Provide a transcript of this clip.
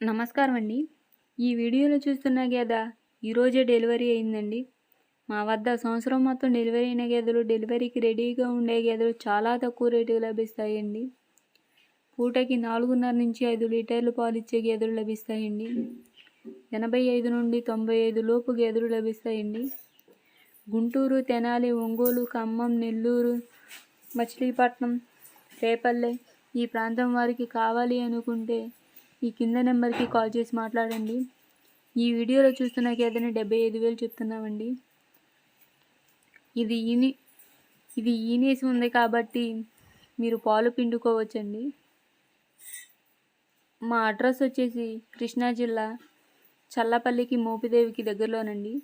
నమస్కారం అండి. ఈ వీడియోలో చూస్తున్న గేద ఈరోజే డెలివరీ అయిందండి. మా వద్ద సంవత్సరం మొత్తం డెలివరీ అయిన గేదెలు డెలివరీకి రెడీగా ఉండే గేదెలు చాలా తక్కువ రేటుకు లభిస్తాయండి. పూటకి నాలుగున్నర నుంచి ఐదు లీటర్లు పాలు ఇచ్చే గేదెలు లభిస్తాయండి. ఎనభై ఐదు నుండి తొంభై ఐదు లోపు గేదెలు లభిస్తాయండి. గుంటూరు తెనాలి ఒంగోలు ఖమ్మం నెల్లూరు మచిలీపట్నం రేపల్లె ఈ ప్రాంతం వారికి కావాలి అనుకుంటే ఈ కింద నెంబర్కి కాల్ చేసి మాట్లాడండి. ఈ వీడియోలో చూస్తున్న ఏదైనా డెబ్బై ఐదు వేలు చెప్తున్నామండి. ఇది ఈని ఇది ఈనేసి ఉంది కాబట్టి మీరు పాలు పిండుకోవచ్చండి. మా అడ్రస్ వచ్చేసి కృష్ణా జిల్లా చల్లపల్లికి మోపిదేవికి దగ్గరలోనండి.